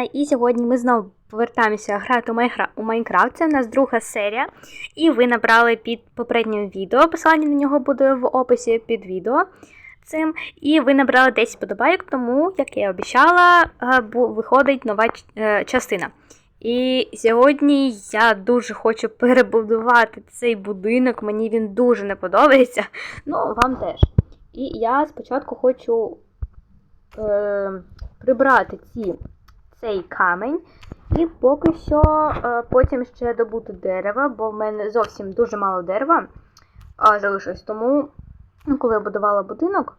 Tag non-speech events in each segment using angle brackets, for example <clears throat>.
І сьогодні ми знову повертаємося грати у Майнкра- у Майнкрафт. Це в нас друга серія. І ви набрали під попереднім відео. Посилання на нього буде в описі під відео. Цим. І ви набрали 10 подобайок, тому, як я обіцяла, е, виходить нова е, частина. І сьогодні я дуже хочу перебудувати цей будинок. Мені він дуже не подобається. <laughs> Ну, вам теж. І я спочатку хочу е, прибрати ці, цей камінь. І поки що е, потім ще добути дерева, бо в мене зовсім дуже мало дерева залишилось. Тому, ну, коли я будувала будинок,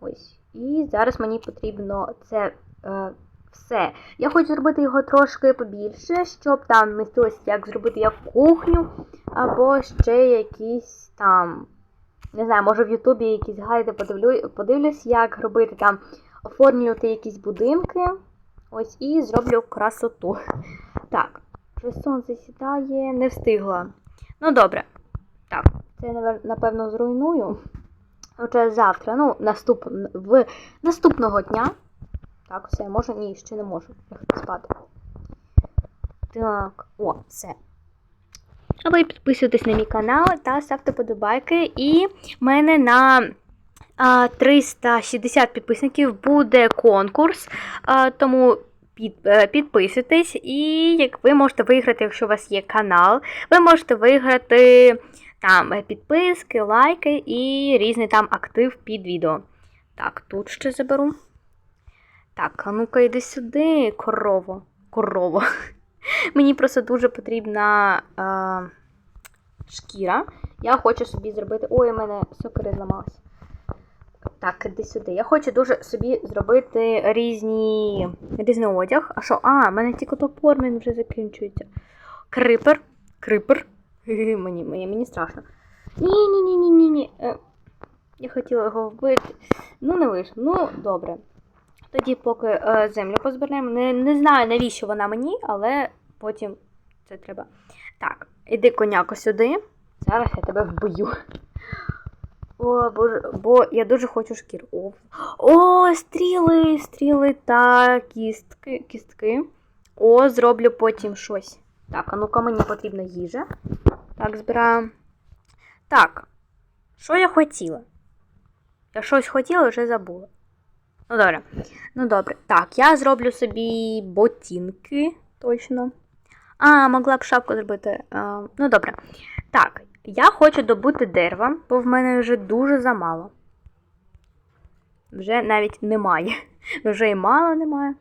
ось. І зараз мені потрібно це е, все. Я хочу зробити його трошки побільше, щоб там містилося, як зробити як кухню, або ще якісь там. Не знаю, може в Ютубі якісь гайди подивлю, подивлюсь, як робити там, оформлювати якісь будинки. Ось і зроблю красоту. Так, вже сонце сідає, не встигла. Ну, добре. Так, це навер- напевно зруйную. Вже завтра, ну, наступ... в наступного дня. Так, все, можу? Ні, ще не можу лягти спати. Так, о, все. А ви підписуйтесь на мій канал та ставте подобайки. І в мене на 360 підписників буде конкурс. Тому е, підписуйтесь. І як ви можете виграти, якщо у вас є канал, ви можете виграти там е, підписки, лайки і різний там актив під відео. Так, тут ще заберу. Так, а ну-ка йди сюди, корово. Корово. <laughs> Мені просто дуже потрібна е, шкіра. Я хочу собі зробити. Ой, у мене сокири зламалися. Так, іди сюди. Я хочу дуже собі зробити різні різний одяг. А що? А, в мене тільки топор вже закінчується. Крипер. Крипер. Мені, мені, мені страшно. Ні-ні-ні-ні-ні. Е, Я хотіла його вбити. Ну, не вийшло. Ну, добре. Тоді, поки е, землю позберемо. Не, не знаю, навіщо вона мені, але потім це треба. Так, іди коняко сюди. Зараз я тебе вбию. О, боже, бо я дуже хочу шкіру. О, о, стріли, стріли та кістки. кістки. О, зроблю потім щось. Так, а ну-ка мені потрібна їжа. Так, збираємо. Так, що я хотіла? Я щось хотіла, вже забула. Ну, добре. Ну, добре. Так, я зроблю собі ботинки, точно. А, могла б шапку зробити. А, ну, добре. Так, я хочу добути дерева, бо в мене вже дуже замало. Вже навіть немає. <laughs> Вже і мало немає.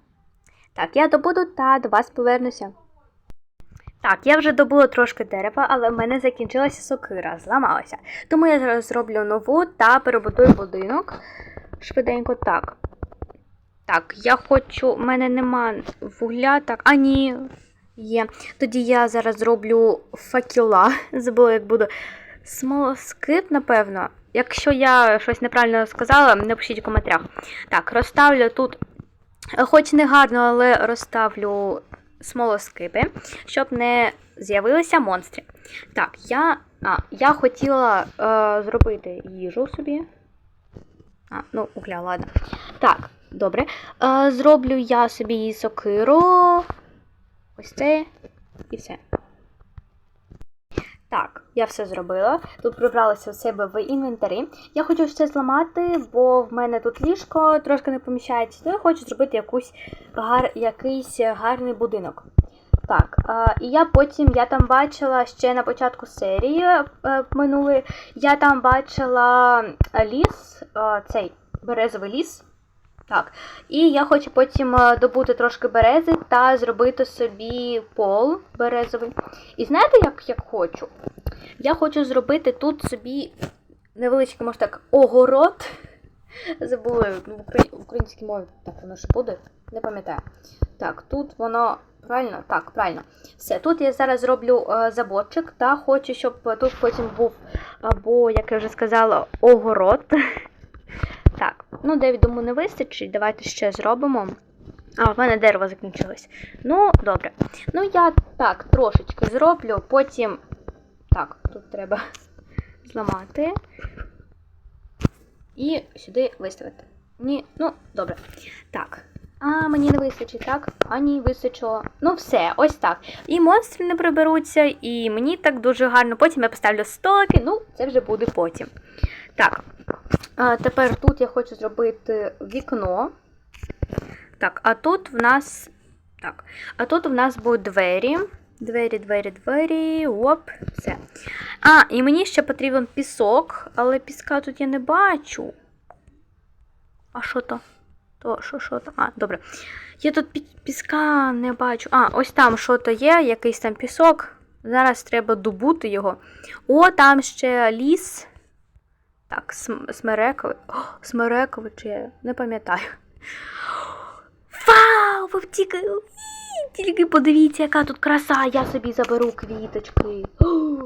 Так, я добуду та до вас повернуся. Так, я вже добула трошки дерева, але в мене закінчилася сокира, зламалася. Тому я зараз зроблю нову та перебудую будинок. Швиденько так. Так, я хочу. У мене нема вугля, так. А, ні, є. Тоді я зараз зроблю факела. <laughs> Забула, як буду. Смолоскип, напевно. Якщо я щось неправильно сказала, напишіть в коментарях. Так, розставлю тут, е, хоч не гарно, але розставлю смолоскипи, щоб не з'явилися монстри. Так, я, а, я хотіла е, зробити їжу собі. А, ну, угля, ладно. Так, добре. Е, зроблю я собі сокиру. Ось це і все. Так, я все зробила. Тут прибралася у себе в інвентарі. Я хочу ще зламати, бо в мене тут ліжко трошки не поміщається, то я хочу зробити якусь гар... якийсь гарний будинок. Так, е, і я потім я там бачила ще на початку серії е, минулої, я там бачила ліс, е, цей березовий ліс. Так, і я хочу потім е, добути трошки берези та зробити собі пол березовий. І знаєте, як я хочу? Я хочу зробити тут собі невеличкий, може так, огород. <laughs> Забула в в українській мові, так воно ж буде, не пам'ятаю. Так, тут воно правильно? Так, правильно. Все, тут я зараз зроблю е, заборчик та хочу, щоб тут потім був, або, як я вже сказала, огород. <laughs> Так, ну Девід, думаю, не вистачить. Давайте ще зробимо. А, в мене дерево закінчилось. Ну, добре. Ну, я так трошечки зроблю, потім. Так, тут треба <laughs> зламати. І сюди виставити. Ні, ну, добре. Так. А, мені не вистачить, так? А ні, вистачило. Ну, все, ось так. І монстри не приберуться, і мені так дуже гарно. Потім я поставлю столики, ну, це вже буде потім. Так. Тепер тут я хочу зробити вікно. Так, а тут в нас. Так. А тут в нас будуть двері. Двері, двері, двері. Оп, все. А, і мені ще потрібен пісок, але піска тут я не бачу. А що то? То що, що то? А, добре. Я тут піска не бачу. А, ось там що то є, якийсь там пісок. Зараз треба добути його. О, там ще ліс. Так, см- смерековий. Чи я не пам'ятаю. Вау! Ви тільки, подивіться, яка тут краса, я собі заберу квіточки. О,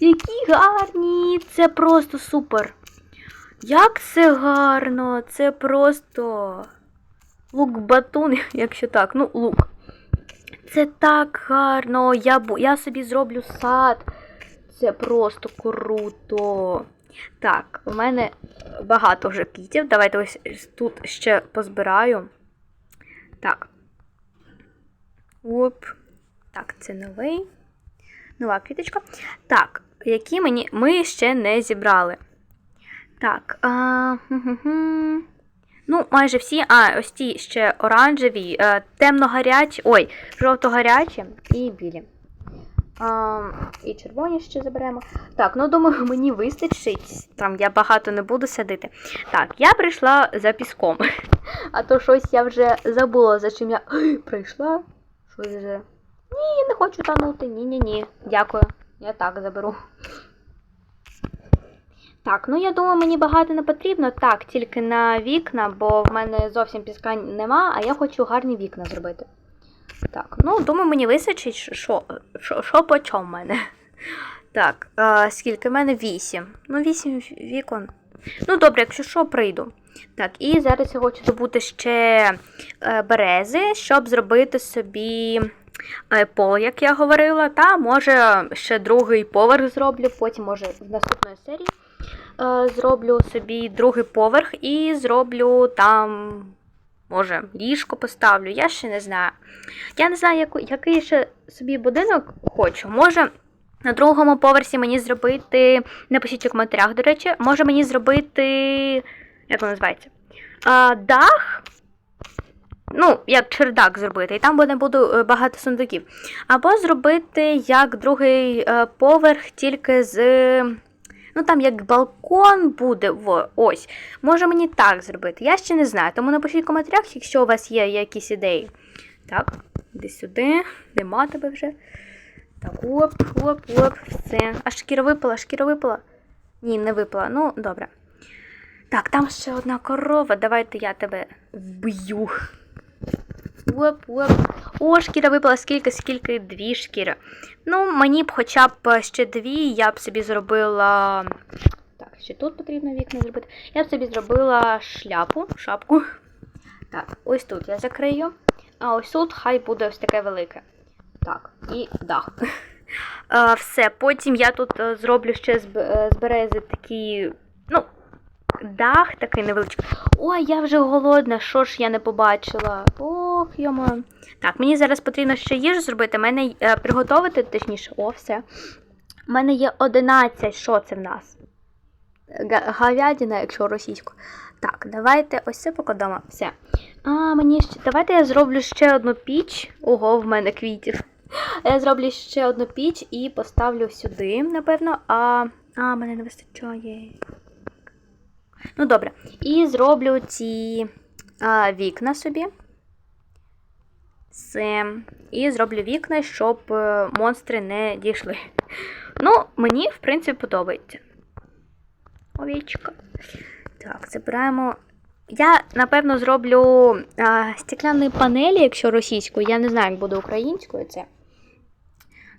які гарні! Це просто супер. Як це гарно! Це просто лук батун, <laughs> якщо так, ну лук. Це так гарно. Я, я собі зроблю сад. Це просто круто. Так, у мене багато вже квітів. Давайте ось тут ще позбираю. Так. Оп. Так, це новий. Нова квіточка. Так, які мені ми ще не зібрали. Так. А. Ну, майже всі. А, ось ті ще оранжеві, е, темно-гарячі, ой, жовто-гарячі і білі. А, і червоні ще заберемо. Так, ну думаю, <laughs> мені вистачить. Там я багато не буду садити. Так, я прийшла за піском. <laughs> А то щось я вже забула, за чим я <gasps> прийшла. Щось вже. Ні, я не хочу тонути. Ні-ні-ні. Дякую. Я так заберу. Так, ну я думаю, мені багато не потрібно. Так, тільки на вікна, бо в мене зовсім піска нема, а я хочу гарні вікна зробити. Так, ну думаю, мені вистачить, що, що, що по чому в мене. Так, а, скільки в мене? Вісім. Ну, вісім вікон. Ну, добре, якщо що, прийду. Так, і зараз я хочу добути ще е, берези, щоб зробити собі е, пол, як я говорила. Та може ще другий поверх зроблю, потім, може, в наступної серії е, зроблю собі другий поверх і зроблю там, може, ліжко поставлю. Я ще не знаю. Я не знаю, який ще собі будинок хочу. Може. На другому поверсі мені зробити. Напишіть у коментарях, до речі, може мені зробити. Як воно називається? А, дах. Ну, як чердак зробити, і там буде буду е, багато сундуків. Або зробити як другий е, поверх, тільки з. Ну, там як балкон буде. Во, ось. Може мені так зробити. Я ще не знаю. Тому напишіть в коментарях, якщо у вас є якісь ідеї. Так, іди сюди, нема тебе вже. Так, оп, оп, оп, все. А шкіра випала, шкіра випала? Ні, не випала. Ну, добре. Так, там ще одна корова. Давайте я тебе вб'ю. Оп, оп. О, шкіра випала скільки, скільки дві шкіри. Ну, мені б хоча б ще дві, я б собі зробила. Так, ще тут потрібно вікна зробити. Я б собі зробила шляпу, шапку. Так, ось тут я закрию. А ось тут хай буде ось таке велике. Так, і дах. <laughs> Е, все, потім я тут е, зроблю ще е, з берези такі, ну, дах такий невеличкий. Ой, я вже голодна, що ж я не побачила. Ох, йомо. Так, мені зараз потрібно ще їжу зробити. Мене е, приготувати, точніше, о, все. У мене є 11, що це в нас? Говядина, якщо російську. Так, давайте ось це покладемо. Все. А, мені ще. Давайте я зроблю ще одну піч. Ого, в мене квітів. Я зроблю ще одну піч і поставлю сюди, напевно. А, а мене не вистачає. Ну, добре. І зроблю ці а, вікна собі. Все. І зроблю вікна, щоб е, монстри не дійшли. Ну, мені, в принципі, подобається. Овічка. Так, забираємо. Я, напевно, зроблю а, стекляні панелі, якщо російською. Я не знаю, як буде українською це.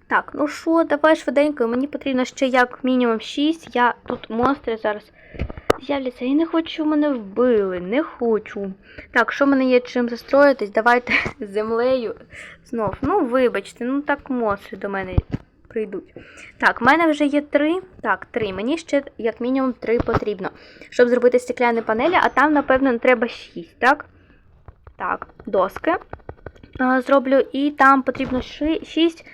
Так, ну що, давай швиденько. Мені потрібно ще як мінімум 6. Я тут монстри зараз з'являться. Я не хочу, щоб мене вбили. Не хочу. Так, що в мене є чим застроїтись? Давайте <laughs> землею знов. Ну, вибачте, ну так монстри до мене прийдуть. Так, в мене вже є три. Так, три. Мені ще як мінімум три потрібно, щоб зробити стекляні панелі, а там, напевно, треба шість, так? так, доски е, зроблю, і там потрібно 6.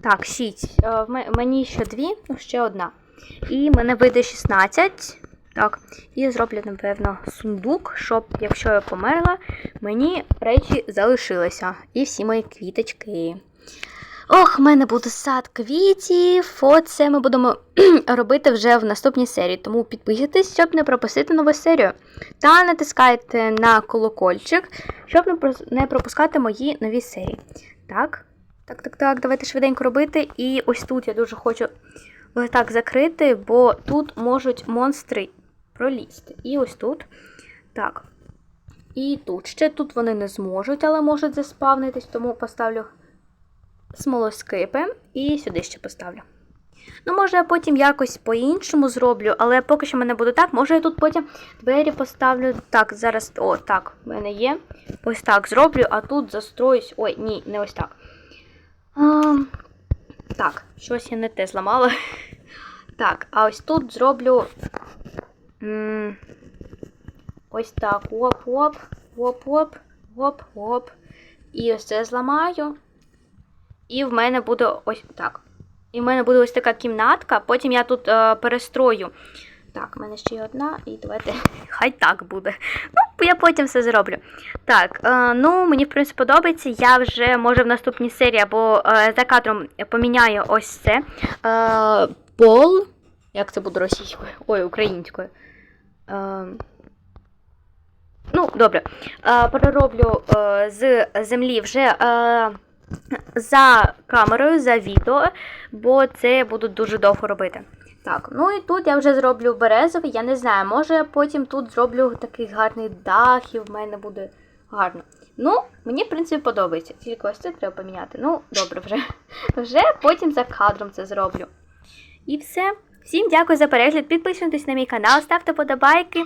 Так, 6. Е, мені ще дві, ну ще одна. І мене вийде 16. Так, і зроблю, напевно, сундук, щоб, якщо я померла, мені речі залишилися. І всі мої квіточки. Ох, в мене буде сад квітів. Оце ми будемо <clears throat> робити вже в наступній серії. Тому підписуйтесь, щоб не пропустити нову серію. Та натискайте на колокольчик, щоб не пропускати мої нові серії. Так, так, так, так, давайте швиденько робити. І ось тут я дуже хочу ось так закрити, бо тут можуть монстри пролізти. І ось тут. Так. І тут ще тут вони не зможуть, але можуть заспавнитись, тому поставлю смолоскипи і сюди ще поставлю. Ну, може, я потім якось по-іншому зроблю, але поки що мене буде так. Може, я тут потім двері поставлю. Так, зараз. О, так, в мене є. Ось так зроблю, а тут застроюсь. Ой, ні, не ось так. А, так, щось я не те зламала. <laughs> Так, а ось тут зроблю. Ось так. Оп-оп, оп-оп, оп-оп. І ось це зламаю. І в мене буде ось так. І в мене буде ось така кімнатка, потім я тут е, перестрою. Так, в мене ще є одна, і давайте. <laughs> Хай так буде. Ну, я потім все зроблю. Так, е, ну мені в принципі подобається. Я вже може в наступній серії або е, за кадром поміняю ось це. Е, пол. Як це буде російською? Ой, українською. Е, ну, добре. Е, перероблю е, з землі вже. За камерою, за відео, бо це я буду дуже довго робити. Так, ну і тут я вже зроблю березовий, я не знаю, може я потім тут зроблю такий гарний дах і в мене буде гарно. Ну, мені, в принципі, подобається. Тільки ось це треба поміняти. Ну, добре, вже. <laughs> Вже потім за кадром це зроблю. І все. Всім дякую за перегляд. Підписуйтесь на мій канал, ставте подобайки.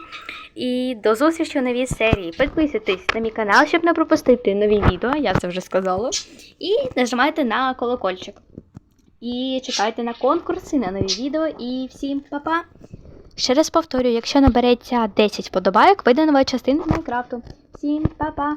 І до зустрічі у новій серії. Підписуйтесь на мій канал, щоб не пропустити нові відео, я це вже сказала. І нажимайте на колокольчик. І чекайте на конкурси, на нові відео. І всім па-па! Ще раз повторюю, якщо набереться 10 вподобайок, вийде нова частина Майнкрафту. Всім па-па!